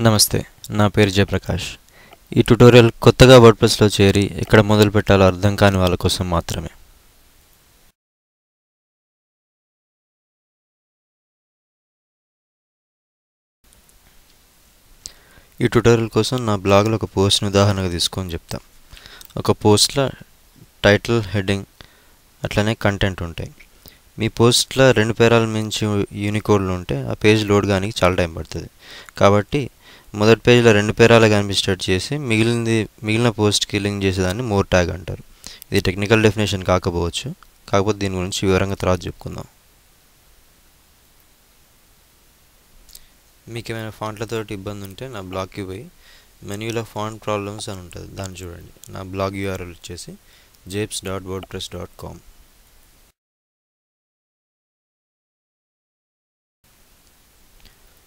నమస్తే నా పేరు జయప్రకాష్. ఈ ట్యుటోరియల్ కొత్తగా వర్డ్ప్రెస్లో చేరి ఎక్కడ మొదలు పెట్టాలో అర్థం కాని వాళ్ళ కోసం మాత్రమే. ఈ ట్యుటోరియల్ కోసం నా బ్లాగ్లో ఒక పోస్ట్ని ఉదాహరణగా తీసుకొని చెప్తాం. ఒక పోస్ట్లో టైటిల్ హెడ్డింగ్ అట్లనే కంటెంట్ ఉంటాయి. మీ పోస్ట్లో రెండు పేరాల మించి యూనికోడ్లు ఉంటే ఆ పేజ్ లోడ్ కానీ చాలా టైం పడుతుంది. కాబట్టి మొదటి పేజ్లో రెండు పేరాలు కనిపించేటట్టు చేసి మిగిలింది మిగిలిన పోస్ట్కి లింక్ చేసేదాన్ని మోర్ ట్యాగ్ అంటారు. ఇది టెక్నికల్ డెఫినేషన్ కాకపోవచ్చు. కాకపోతే దీని గురించి వివరంగా తర్వాత చెప్పుకుందాం. మీకు ఏమైనా ఫాంట్లతో ఇబ్బంది ఉంటే నా బ్లాగ్కి పోయి మెన్యూలో ఫాంట్ ప్రాబ్లమ్స్ అని ఉంటుంది. దాన్ని చూడండి. నా బ్లాగ్ యూఆర్ఎల్ వచ్చేసి జేప్స్ dot WordPress dot com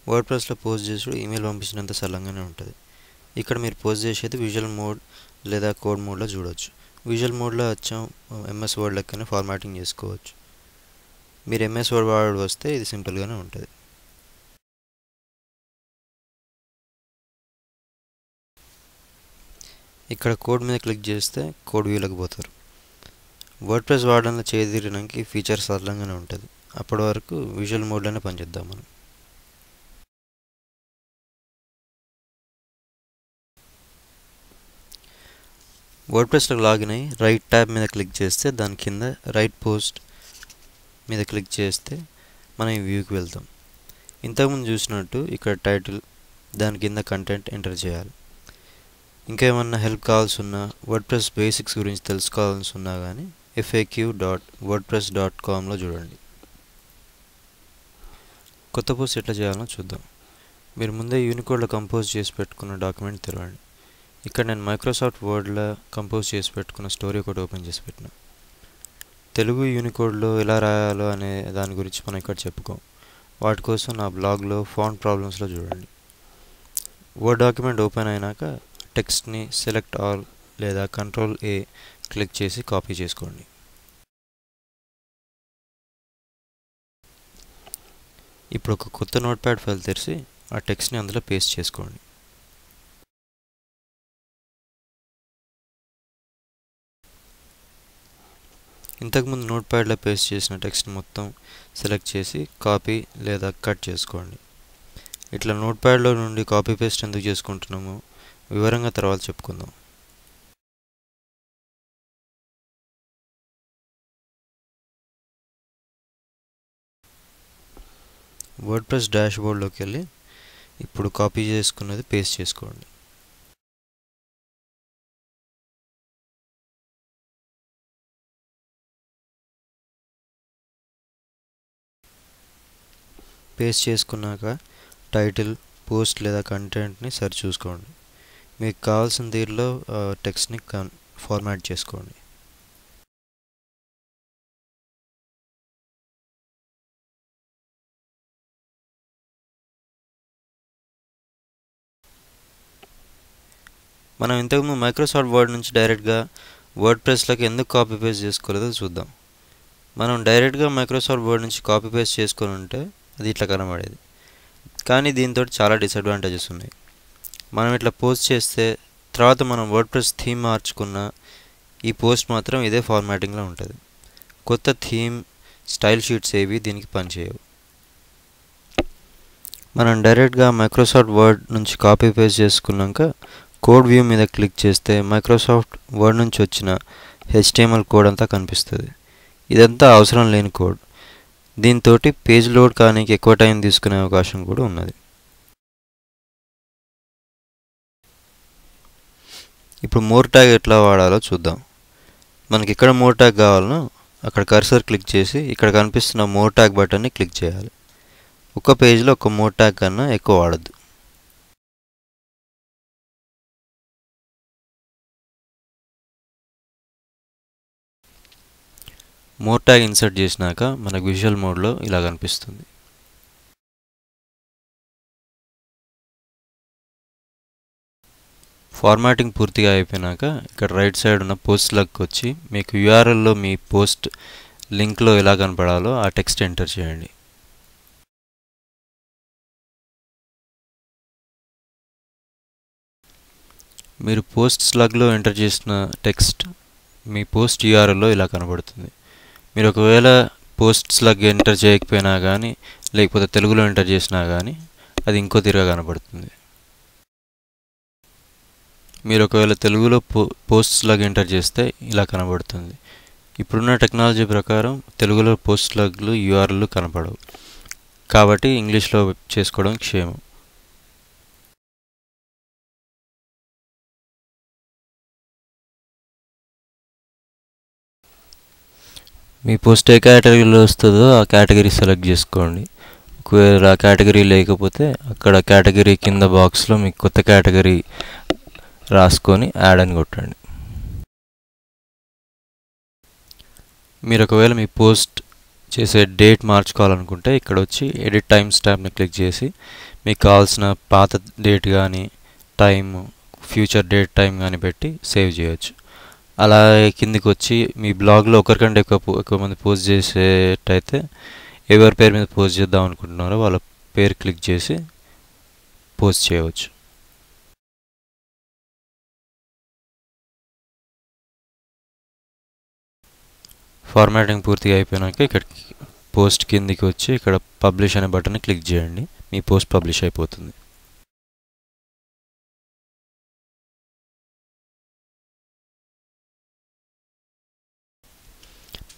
వర్డ్ ప్రెస్లో పోస్ట్ చేసుడు ఈమెయిల్ పంపించినంత సరళంగానే ఉంటుంది. ఇక్కడ మీరు పోస్ట్ చేసేది విజువల్ మోడ్ లేదా కోడ్ మోడ్లో చూడవచ్చు విజువల్ మోడ్లో వచ్చాం ఎంఎస్ వర్డ్ లెక్కనే ఫార్మాటింగ్ చేసుకోవచ్చు. మీరు ఎంఎస్ వర్డ్ వాడు వస్తే ఇది సింపుల్గానే ఉంటుంది. ఇక్కడ కోడ్ మీద క్లిక్ చేస్తే కోడ్ వ్యూలోకి పోతారు. వర్డ్ ప్రెస్ వాడడంలో చేతిరడానికి ఈ ఫీచర్ సరళంగానే ఉంటుంది. అప్పటి వరకు విజువల్ మోడ్లోనే పనిచేద్దాం మనం. వర్డ్ ప్రెస్లో లాగిన్ అయ్యి రైట్ ట్యాబ్ మీద క్లిక్ చేస్తే దాని కింద రైట్ పోస్ట్ మీద క్లిక్ చేస్తే మనం ఈ వ్యూకి వెళ్తాం. ఇంతకుముందు చూసినట్టు ఇక్కడ టైటిల్ దాని కింద కంటెంట్ ఎంటర్ చేయాలి. ఇంకా ఏమన్నా హెల్ప్ కావాల్సి ఉన్నా వర్డ్ ప్రెస్ బేసిక్స్ గురించి తెలుసుకోవాల్సి ఉన్నా కానీ FAQ dot WordPress dot కామ్లో చూడండి. కొత్త పోస్ట్ ఎట్లా చేయాలో చూద్దాం. మీరు ముందే యూనికోడ్లో కంపోజ్ చేసి పెట్టుకున్న డాక్యుమెంట్ తెరవండి. ఇక్కడ నేను మైక్రోసాఫ్ట్ వర్డ్లో కంపోజ్ చేసి పెట్టుకున్న స్టోరీ ఒకటి ఓపెన్ చేసి పెట్టిన. తెలుగు యూనికోడ్లో ఎలా రాయాలో అనే దాని గురించి మనం ఇక్కడ చెప్పుకోం. వాటి కోసం నా బ్లాగ్లో ఫాంట్ ప్రాబ్లమ్స్లో చూడండి. వర్డ్ డాక్యుమెంట్ ఓపెన్ అయినాక టెక్స్ట్ని సెలెక్ట్ ఆల్ లేదా కంట్రోల్ ఏ క్లిక్ చేసి కాపీ చేసుకోండి. ఇప్పుడు ఒక కొత్త నోట్ ప్యాడ్ ఫైల్ తెరిచి ఆ టెక్స్ట్ని అందులో పేస్ట్ చేసుకోండి. ఇంతకుముందు నోట్ ప్యాడ్లో పేస్ట్ చేసిన టెక్స్ట్ మొత్తం సెలెక్ట్ చేసి కాపీ లేదా కట్ చేసుకోండి. ఇట్లా నోట్ ప్యాడ్లో నుండి కాపీ పేస్ట్ ఎందుకు చేసుకుంటున్నామో? వివరంగా తర్వాత చెప్పుకుందాం. వర్డ్ ప్రెస్ డాష్ బోర్డ్లోకి వెళ్ళి ఇప్పుడు కాపీ చేసుకున్నది పేస్ట్ చేసుకోండి. పేస్ట్ చేసుకున్నాక టైటిల్ పోస్ట్ లేదా కంటెంట్ని సరి చూసుకోండి. మీకు కావాల్సిన దీనిలో టెక్స్ట్ని కన్ ఫార్మాట్ చేసుకోండి. మనం ఇంతకుముందు మైక్రోసాఫ్ట్ వర్డ్ నుంచి డైరెక్ట్గా వర్డ్ ప్రెస్లోకి ఎందుకు కాపీ పేస్ట్ చేసుకోలేదో చూద్దాం. మనం డైరెక్ట్గా మైక్రోసాఫ్ట్ వర్డ్ నుంచి కాపీ పేస్ట్ చేసుకొని ఉంటే అది ఇట్లా కనబడేది. కానీ దీంతో చాలా డిసడ్వాంటేజెస్ ఉన్నాయి. మనం ఇట్లా పోస్ట్ చేస్తే తర్వాత మనం వర్డ్ ప్రెస్ థీమ్ మార్చుకున్న ఈ పోస్ట్ మాత్రం ఇదే ఫార్మాటింగ్లో ఉంటుంది. కొత్త థీమ్ స్టైల్ షీట్స్ ఏవి దీనికి పనిచేయవు మనం డైరెక్ట్గా మైక్రోసాఫ్ట్ వర్డ్ నుంచి కాపీ పేస్ట్ చేసుకున్నాక కోడ్ వ్యూ మీద క్లిక్ చేస్తే మైక్రోసాఫ్ట్ వర్డ్ నుంచి వచ్చిన హెచ్టిఎంఎల్ కోడ్ అంతా కనిపిస్తుంది. ఇదంతా అవసరం లేని కోడ్ దీంతో పేజ్ లోడ్ కానీ ఎక్కువ టైం తీసుకునే అవకాశం కూడా ఉన్నది. ఇప్పుడు మోర్ ట్యాగ్ ఎట్లా వాడాలో చూద్దాం. మనకి ఎక్కడ మోర్ ట్యాగ్ కావాలనో అక్కడ కర్సర్ క్లిక్ చేసి ఇక్కడ కనిపిస్తున్న మోర్ ట్యాగ్ బటన్ని క్లిక్ చేయాలి. ఒక్క పేజ్లో ఒక మోర్ ట్యాగ్ కన్నా ఎక్కువ వాడద్దు. మోర్ ట్యాగ్ ఇన్సర్ట్ చేసినాక మనకు విజువల్ మోడ్లో ఇలా కనిపిస్తుంది. ఫార్మాటింగ్ పూర్తిగా అయిపోయినాక ఇక్కడ రైట్ సైడ్ ఉన్న పోస్ట్లకు వచ్చి మీకు యూఆర్ఎల్లో మీ పోస్ట్ లింక్లో ఎలా కనపడాలో ఆ టెక్స్ట్ ఎంటర్ చేయండి. మీరు పోస్ట్ స్లగ్లో ఎంటర్ చేసిన టెక్స్ట్ మీ పోస్ట్ యూఆర్ఎల్లో ఇలా కనబడుతుంది. మీరు ఒకవేళ పోస్ట్స్ స్లగ్ ఎంటర్ చేయకపోయినా కానీ లేకపోతే తెలుగులో ఎంటర్ చేసినా కానీ అది ఇంకో తీరుగా కనబడుతుంది. మీరు ఒకవేళ తెలుగులో పో పోస్ట్స్ స్లగ్ ఎంటర్ చేస్తే ఇలా కనబడుతుంది. ఇప్పుడున్న టెక్నాలజీ ప్రకారం తెలుగులో పోస్ట్ స్లగ్లు యూఆర్ఎల్లు కనపడవు. కాబట్టి ఇంగ్లీష్లో చేసుకోవడం క్షేమం. మీ పోస్ట్ ఏ కేటగిరీలో వస్తుందో ఆ కేటగిరీ సెలెక్ట్ చేసుకోండి. ఒకవేళ ఆ కేటగిరీ లేకపోతే అక్కడ కేటగిరీ కింద బాక్స్లో మీకు కొత్త కేటగిరీ రాసుకొని యాడ్ అని కొట్టండి. మీరు ఒకవేళ మీ పోస్ట్ చేసే డేట్ మార్చుకోవాలనుకుంటే ఇక్కడ వచ్చి ఎడిట్ టైమ్ స్టాంప్ని క్లిక్ చేసి మీకు కావాల్సిన పాత డేట్ కానీ టైం ఫ్యూచర్ డేట్ టైం కానీ పెట్టి సేవ్ చేయొచ్చు. అలా కిందికి వచ్చి మీ బ్లాగ్లో ఒకరికంటే ఎక్కువ ఎక్కువ మంది పోస్ట్ చేసేటైతే ఎవరి పేరు మీద పోస్ట్ చేద్దాం అనుకుంటున్నారో వాళ్ళ పేరు క్లిక్ చేసి పోస్ట్ చేయవచ్చు. ఫార్మాటింగ్ పూర్తిగా అయిపోయినాక ఇక్కడ పోస్ట్ కిందికి వచ్చి ఇక్కడ పబ్లిష్ అనే బటన్ క్లిక్ చేయండి. మీ పోస్ట్ పబ్లిష్ అయిపోతుంది.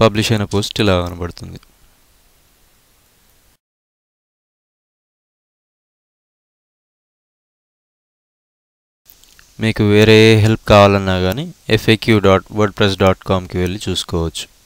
పబ్లిష్ అయిన పోస్ట్ ఇలా కనబడుతుంది. మీకు వేరే హెల్ప్ కావాలన్నా కానీ FAQ dot WordPress dot కామ్కి వెళ్ళి చూసుకోవచ్చు.